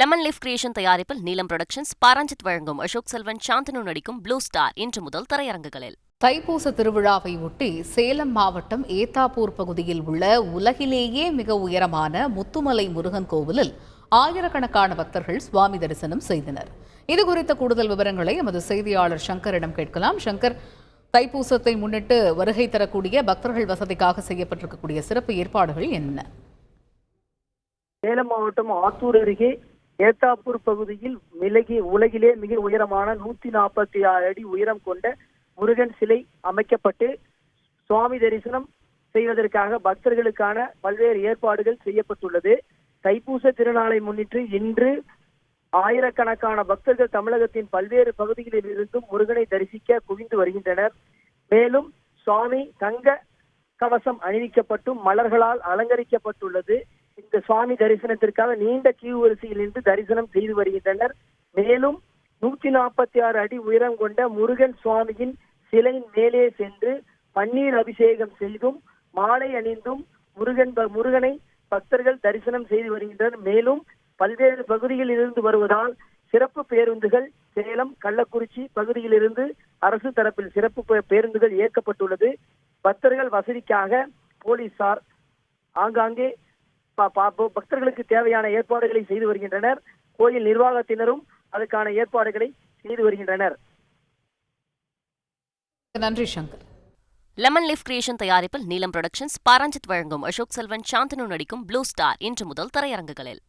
Lemon leaf creation தயாரிப்பில் நீலம் productions Pa Ranjith வழங்கும் அசோக் செல்வன் சாந்தனு நடிக்கும் ப்ளூ ஸ்டார் இன்று முதல் திரையரங்குகளில். தைப்பூச திருவிழாவை ஒட்டி சேலம் மாவட்டம் ஏத்தாப்பூர் பகுதியில் உள்ள உலகிலேயே மிக உயரமான முத்துமலை முருகன் கோவிலில் ஆயிரக்கணக்கான பக்தர்கள் சுவாமி தரிசனம் செய்தனர். இது குறித்த கூடுதல் விவரங்களை எமது செய்தியாளர் சங்கரிடம் கேட்கலாம். சங்கர் தைப்பூசத்தை முன்னிட்டு வருகை தரக்கூடிய பக்தர்கள் வசதிக்காக செய்யப்பட்டிருக்கக்கூடிய சிறப்பு ஏற்பாடுகள் என்ன சேலம் மாவட்டம் ஆத்தூர் அருகே ஏத்தாப்பூர் பகுதியில் மிளகி உலகிலே மிக உயரமான நூத்தி நாற்பத்தி ஆறு அடி உயரம் கொண்ட முருகன் சிலை அமைக்கப்பட்டு சுவாமி தரிசனம் செய்வதற்காக பக்தர்களுக்கான பல்வேறு ஏற்பாடுகள் செய்யப்பட்டுள்ளது. தைப்பூச திருநாளை முன்னிட்டு இன்று ஆயிரக்கணக்கான பக்தர்கள் தமிழகத்தின் பல்வேறு பகுதிகளில் இருந்தும் முருகனை தரிசிக்க குவிந்து வருகின்றனர். மேலும் சுவாமி தங்க கவசம் அணிவிக்கப்பட்டும் மலர்களால் அலங்கரிக்கப்பட்டுள்ளது. சுவாமி தரிசனத்திற்காக நீண்ட கியூ வரிசையில் நின்று தரிசனம் செய்து வருகின்றனர். மேலும் நூத்தி நாற்பத்தி ஆறு அடி உயரம் கொண்ட முருகன் சுவாமியின் சிலையின் மேலே சென்று பன்னீர் அபிஷேகம் செய்தும் மாலை அணிந்தும் முருகன் முருகனை பக்தர்கள் தரிசனம் செய்து வருகின்றனர். மேலும் பல்வேறு பகுதியில் இருந்து வருவதால் சிறப்பு பேருந்துகள் சேலம் கள்ளக்குறிச்சி பகுதியிலிருந்து அரசு தரப்பில் சிறப்பு பேருந்துகள் இயக்கப்பட்டுள்ளது. பக்தர்கள் வசதிக்காக போலீசார் ஆங்காங்கே பக்தர்களுக்கு தேவையான ஏற்பாடுகளை செய்து வருகின்றனர். கோயில் நிர்வாகத்தினரும் அதுக்கான ஏற்பாடுகளை செய்து வருகின்றனர். நன்றி சங்கர். லெமன் லீஃப் கிரியேஷன் தயாரிப்பில் நீலம் புரொடக்ஷன்ஸ் பாரஞ்சித் வழங்கும் அசோக் செல்வன் சாந்தனு நடிக்கும் ப்ளூ ஸ்டார் இன்று முதல் திரையரங்குகளில்.